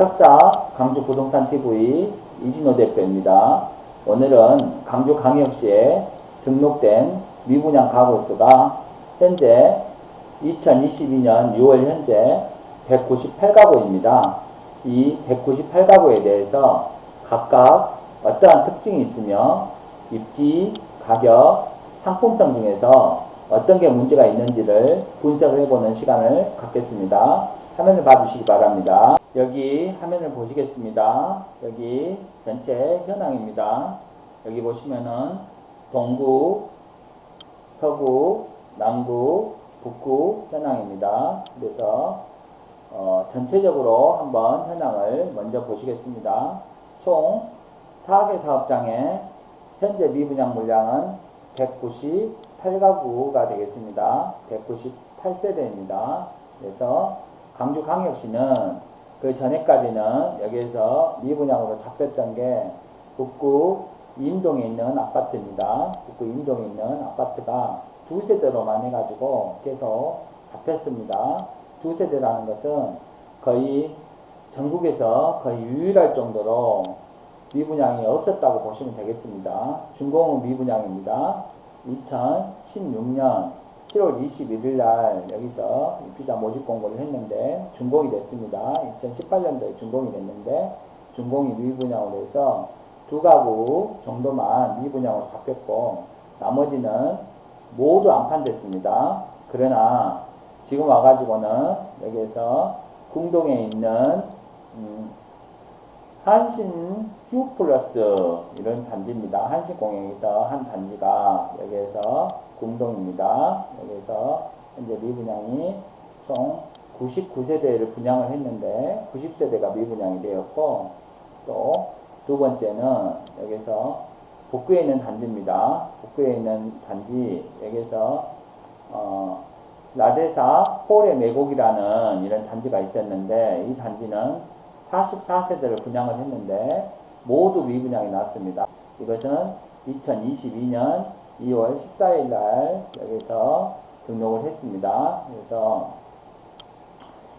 석사 강주 부동산 TV 이진호 대표입니다. 오늘은 강주 광역시에 등록된 미분양 가구 수가 현재 2022년 6월 현재 198가구입니다. 이 198가구에 대해서 각각 어떠한 특징이 있으며 입지, 가격, 상품성 중에서 어떤 게 문제가 있는지를 분석을 해보는 시간을 갖겠습니다. 화면을 봐주시기 바랍니다. 여기 화면을 보시겠습니다. 여기 전체 현황입니다. 여기 보시면은 동구, 서구, 남구, 북구 현황입니다. 그래서 어, 전체적으로 한번 현황을 먼저 보시겠습니다. 총 4개 사업장의 현재 미분양 물량은 198가구가 되겠습니다. 198세대입니다. 그래서 강주광역시는 그 전에까지는 여기에서 미분양으로 잡혔던 게 북구 임동에 있는 아파트입니다. 북구 임동에 있는 아파트가 두 세대로만 해가지고 계속 잡혔습니다. 두 세대라는 것은 거의 전국에서 거의 유일할 정도로 미분양이 없었다고 보시면 되겠습니다. 준공은 미분양입니다. 2016년 7월 21일 날 여기서 입주자 모집 공고를 했는데 준공이 됐습니다. 2018년도에 준공이 됐는데 준공이 미분양으로 해서 두 가구 정도만 미분양으로 잡혔고 나머지는 모두 안 판됐습니다. 그러나 지금 와가지고는 여기에서 궁동에 있는 음, 한신 휴 플러스 이런 단지입니다. 한신공항에서 한 단지가 여기에서 궁동입니다. 여기서 현재 미분양이 총 99세대를 분양을 했는데 90세대가 미분양이 되었고 또 두 번째는 여기서 북구에 있는 단지입니다. 북구에 있는 단지 여기서 어, 라데사 홀의 매곡이라는 이런 단지가 있었는데 이 단지는 44세대를 분양을 했는데 모두 미분양이 났습니다. 이것은 2022년 2월 14일 날 여기서 등록을 했습니다. 그래서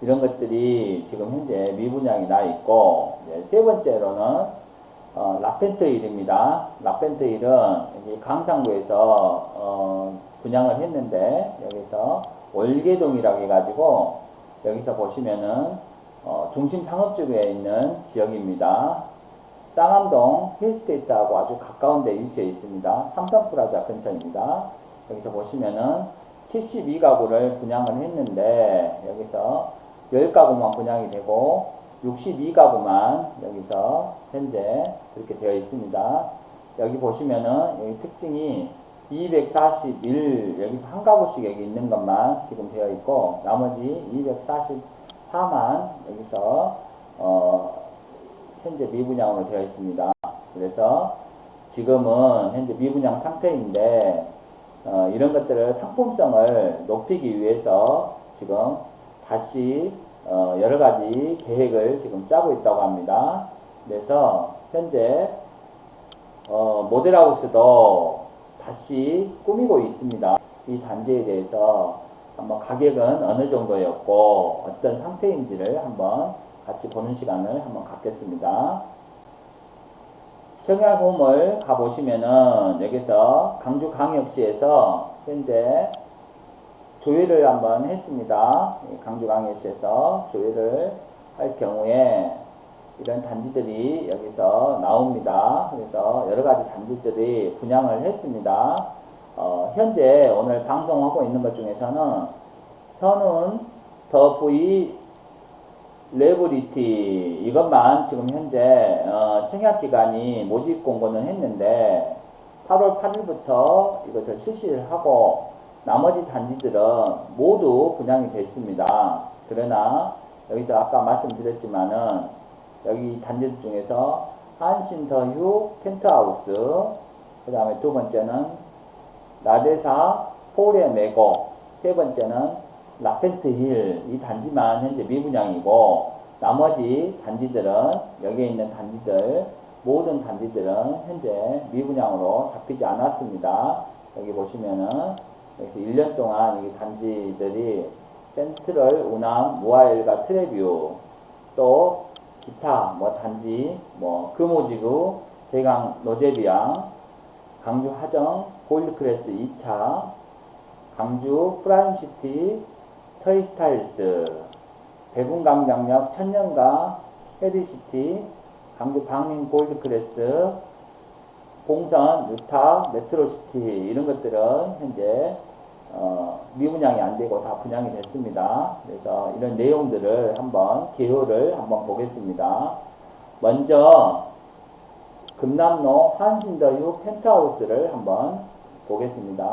이런 것들이 지금 현재 미분양이 나 있고 세 번째로는 어, 라펜트 일입니다. 라펜트 일은 여기 강상구에서 어, 분양을 했는데 여기서 월계동이라고 해가지고 여기서 보시면은 어, 중심 상업지구에 있는 지역입니다. 쌍암동 힐스테이트하고 아주 가까운 데 위치해 있습니다. 삼성프라자 근처입니다. 여기서 보시면은 72가구를 분양을 했는데 여기서 10가구만 분양이 되고 62가구만 여기서 현재 그렇게 되어 있습니다. 여기 보시면은 여기 특징이 241 여기서 한 가구씩 여기 있는 것만 지금 되어 있고 나머지 244만 여기서 어 현재 미분양으로 되어 있습니다. 그래서 지금은 현재 미분양 상태인데 어 이런 것들을 상품성을 높이기 위해서 지금 다시 어 여러 가지 계획을 지금 짜고 있다고 합니다. 그래서 현재 어 모델하우스도 다시 꾸미고 있습니다. 이 단지에 대해서 한번 가격은 어느 정도였고 어떤 상태인지를 한번 같이 보는 시간을 한번 갖겠습니다. 청양홈을 가보시면은 여기서 강주광역시에서 현재 조회를 한번 했습니다. 이 강주광역시에서 조회를 할 경우에 이런 단지들이 여기서 나옵니다. 그래서 여러 가지 단지들이 분양을 했습니다. 어, 현재 오늘 방송하고 있는 것 중에서는 선운 더 V 레브리티 이것만 지금 현재 어, 청약 기간이 모집 공고는 했는데 8월 8일부터 이것을 실시를 하고 나머지 단지들은 모두 분양이 됐습니다. 그러나 여기서 아까 말씀드렸지만은 여기 단지들 중에서 한신더휴 펜트하우스 그 다음에 두 번째는 라데사 포레 메고 세 번째는 라펜트 힐 이 단지만 현재 미분양이고 나머지 단지들은 여기에 있는 단지들 모든 단지들은 현재 미분양으로 잡히지 않았습니다. 여기 보시면은 여기서 1년 동안 이 단지들이 센트럴 우남 무아일과 트레뷰 또 기타 뭐 단지 뭐 금오지구 대강 노제비양 강주 하정 골드크래스 2차 강주 프라임시티 서희스타일스 배군강장역 천년가 헤리시티 강주 방림 골드크래스 봉선 유타 메트로시티 이런 것들은 현재 어, 미분양이 안 되고 다 분양이 됐습니다. 그래서 이런 내용들을 한번 개요를 한번 보겠습니다. 먼저 금남로 한신더휴 펜트하우스를 한번 보겠습니다.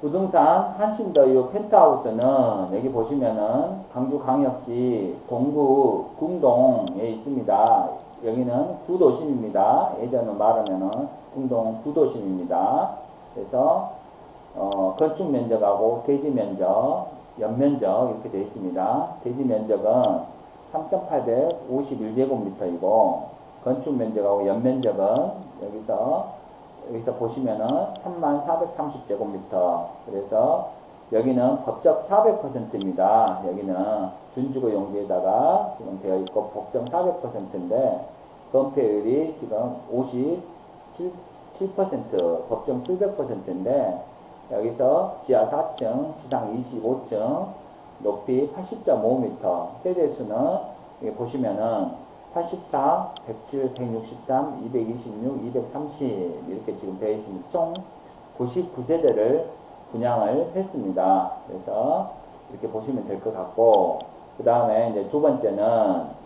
부동산 한신더휴 펜트하우스는 여기 보시면은 강주광역시 동구 궁동에 있습니다. 여기는 구도심입니다. 예전으로 말하면은 궁동 구도심입니다. 그래서 어, 건축 면적하고 대지 면적, 연면적 이렇게 되어 있습니다. 대지 면적은 3,851제곱미터이고 건축 면적하고 연면적은 여기서 여기서 보시면은 3,430제곱미터. 그래서 여기는 법적 400%입니다. 여기는 준주거 용지에다가 지금 되어 있고 법정 400%인데 건폐율이 지금 57, 7% 법정 700%인데 여기서 지하 4층, 지상 25층, 높이 80.5m, 세대수는 보시면은 84, 107, 163, 226, 230 이렇게 지금 되어 있습니다. 총 99세대를 분양을 했습니다. 그래서 이렇게 보시면 될 것 같고 그 다음에 이제 두 번째는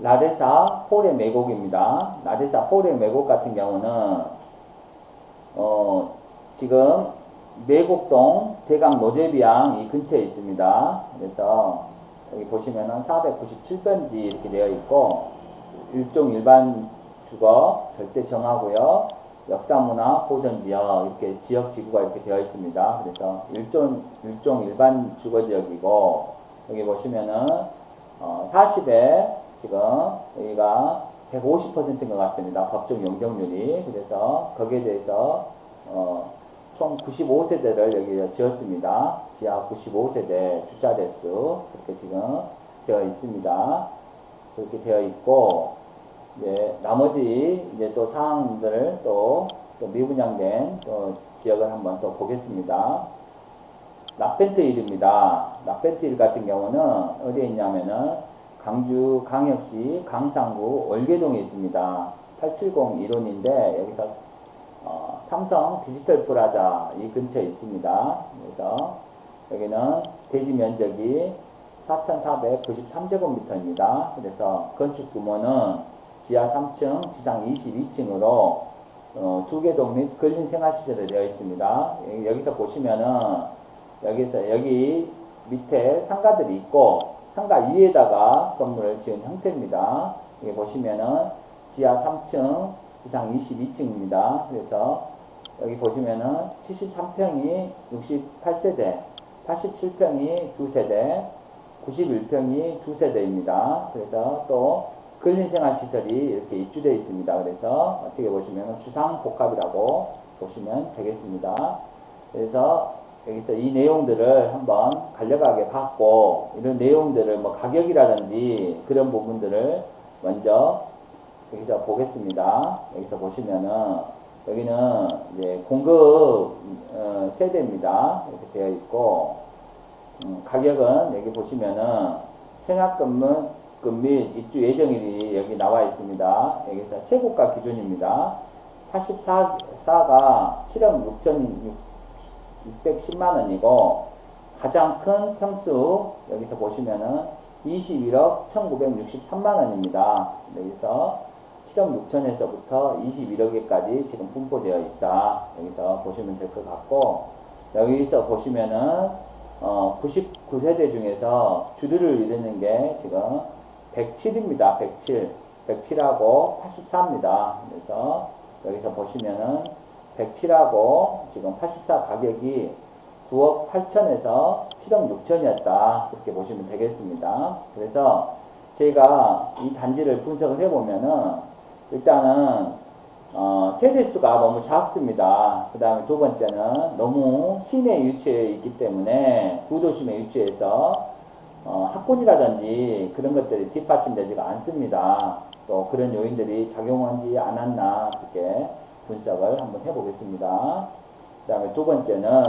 라데사 홀의 매곡입니다. 라데사 홀의 매곡 같은 경우는 어 지금 매곡동 대강 노제비양 이 근처에 있습니다. 그래서 여기 보시면은 497번지 이렇게 되어 있고 일종 일반 주거 절대 정하고요. 역사문화 보전지역 이렇게 지역 지구가 이렇게 되어 있습니다. 그래서 일종 일종 일반 주거 지역이고 여기 보시면은 어 40에 지금 여기가 150%인 것 같습니다. 법정 용적률이 그래서 거기에 대해서 어 총 95세대를 여기 지었습니다. 지하 95세대 주차 대수 그렇게 지금 되어 있습니다. 그렇게 되어 있고 예, 나머지 이제 또 사항들을 또, 또 미분양된 또 지역을 한번 또 보겠습니다. 납벤트일입니다. 납벤트일 같은 경우는 어디에 있냐면은 강주 강역시 강상구 월계동에 있습니다. 870 1호인데 여기서 어, 삼성 디지털 프라자 이 근처에 있습니다. 그래서 여기는 대지 면적이 4,493제곱미터입니다. 그래서 건축 규모는 지하 3층, 지상 22층으로 어, 두개 동 및 근린 생활시설이 되어 있습니다. 여기서 보시면은 여기서 여기 밑에 상가들이 있고 상가 위에다가 건물을 지은 형태입니다. 여기 보시면은 지하 3층, 지상 22층입니다. 그래서 여기 보시면은 73평이 68세대, 87평이 2세대, 91평이 2세대입니다. 그래서 또 근린생활시설이 이렇게 입주되어 있습니다. 그래서 어떻게 보시면 주상복합이라고 보시면 되겠습니다. 그래서 여기서 이 내용들을 한번 간략하게 봤고 이런 내용들을 뭐 가격이라든지 그런 부분들을 먼저 여기서 보겠습니다. 여기서 보시면은 여기는 이제 공급 어, 세대입니다. 이렇게 되어 있고 음, 가격은 여기 보시면은 청약금은 및 입주 예정일이 여기 나와 있습니다. 여기서 최고가 기준입니다. 84가 7억 6,610만 원이고 가장 큰 평수 여기서 보시면은 21억 1,963만 원입니다. 여기서 7억 6천에서부터 21억에까지 지금 분포되어 있다. 여기서 보시면 될 것 같고 여기서 보시면은 어 99세대 중에서 주류를 이루는 게 지금 107입니다. 107. 107하고 84입니다. 그래서 여기서 보시면은 107하고 지금 84 가격이 9억 8천에서 7억 6천이었다. 그렇게 보시면 되겠습니다. 그래서 저희가 이 단지를 분석을 해보면은 일단은 어, 세대수가 너무 작습니다. 그 다음에 두 번째는 너무 시내에 위치해 있기 때문에 구도심에 위치해서 어, 학군이라든지 그런 것들이 뒷받침되지가 않습니다. 또 그런 요인들이 작용하지 않았나 그렇게 분석을 한번 해보겠습니다. 그 다음에 두 번째는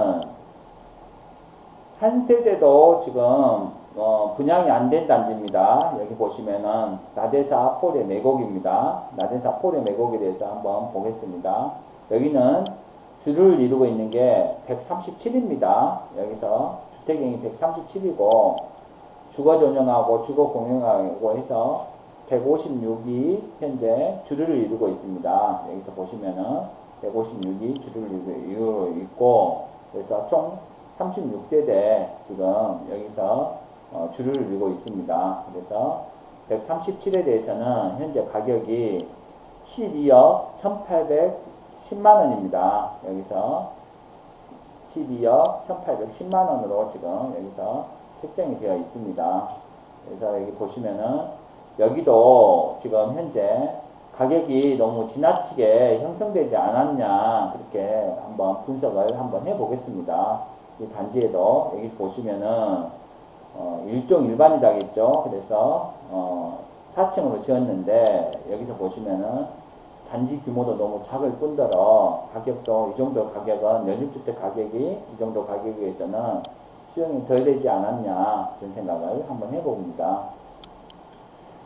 한 세대도 지금 어, 분양이 안 된 단지입니다. 여기 보시면은 나대사 폴의 매곡입니다. 나대사 폴의 매곡에 대해서 한번 보겠습니다. 여기는 주를 이루고 있는 게 137입니다. 여기서 주택행이 137이고 주거 전용하고 주거 공용하고 해서 156이 현재 주를 이루고 있습니다. 여기서 보시면은 156이 주를 이루고 있고 그래서 총 36세대 지금 여기서 어, 주를 이루고 있습니다. 그래서 137에 대해서는 현재 가격이 12억 1810만 원입니다. 여기서 12억 1810만 원으로 지금 여기서 책정이 되어 있습니다. 그래서 여기 보시면은 여기도 지금 현재 가격이 너무 지나치게 형성되지 않았냐 그렇게 한번 분석을 한번 해보겠습니다. 이 단지에도 여기 보시면은 어, 일종 일반이 다겠죠. 그래서 어, 4층으로 지었는데 여기서 보시면은 단지 규모도 너무 작을 뿐더러 가격도 이 정도 가격은 연립주택 가격이 이 정도 가격에서는 수용이 덜 되지 않았냐 그런 생각을 한번 해봅니다.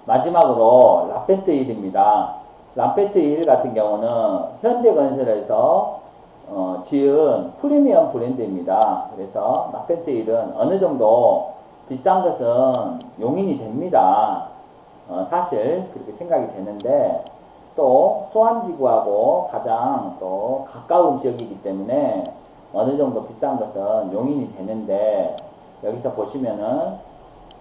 마지막으로 라펜트 1입니다. 라펜트 1 같은 경우는 현대건설에서 어, 지은 프리미엄 브랜드입니다. 그래서 라펜트 1은 어느 정도 비싼 것은 용인이 됩니다. 어, 사실 그렇게 생각이 되는데 또 수안지구하고 가장 또 가까운 지역이기 때문에 어느 정도 비싼 것은 용인이 되는데 여기서 보시면은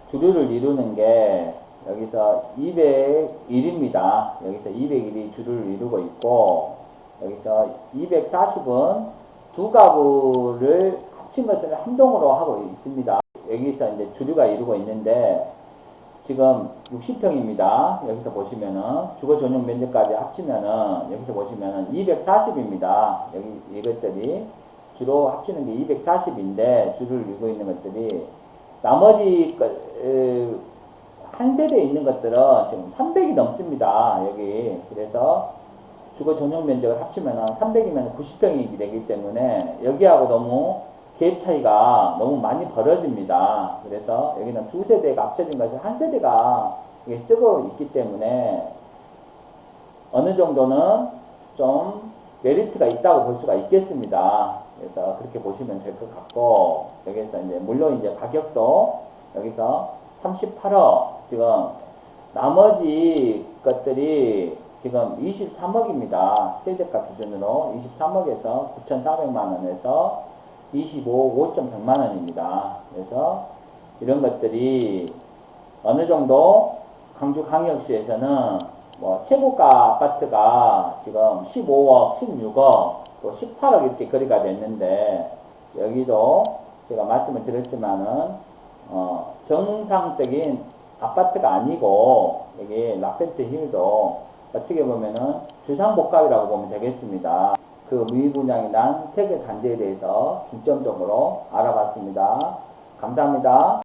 주류를 이루는 게 여기서 201입니다. 여기서 201이 주류를 이루고 있고 여기서 240은 두 가구를 합친 것을 한 동으로 하고 있습니다. 여기서 이제 주류가 이루고 있는데 지금 60평입니다. 여기서 보시면은 주거 전용 면적까지 합치면은 여기서 보시면은 240입니다. 여기 이것들이 주로 합치는 게 240인데 주를 이루고 있는 것들이 나머지 한 세대에 있는 것들은 지금 300이 넘습니다. 여기 그래서 주거 전용 면적을 합치면 300이면 90평이 되기 때문에 여기하고 너무 갭 차이가 너무 많이 벌어집니다. 그래서 여기는 두 세대가 합쳐진 것이 한 세대가 쓰고 있기 때문에 어느 정도는 좀 메리트가 있다고 볼 수가 있겠습니다. 그래서 그렇게 보시면 될 것 같고 여기서 이제 물론 이제 가격도 여기서 38억 지금 나머지 것들이 지금 23억입니다. 최저가 기준으로 23억에서 9,400만 원에서 25, 5점 100만 원입니다. 그래서 이런 것들이 어느 정도 강주 광역시에서는 뭐 최고가 아파트가 지금 15억, 16억, 또 18억 이렇게 거래가 됐는데 여기도 제가 말씀을 드렸지만은 어 정상적인 아파트가 아니고 여기 라펜트 힐도 어떻게 보면은 주상복합이라고 보면 되겠습니다. 그 미분양이 난세개 단지에 대해서 중점적으로 알아봤습니다. 감사합니다.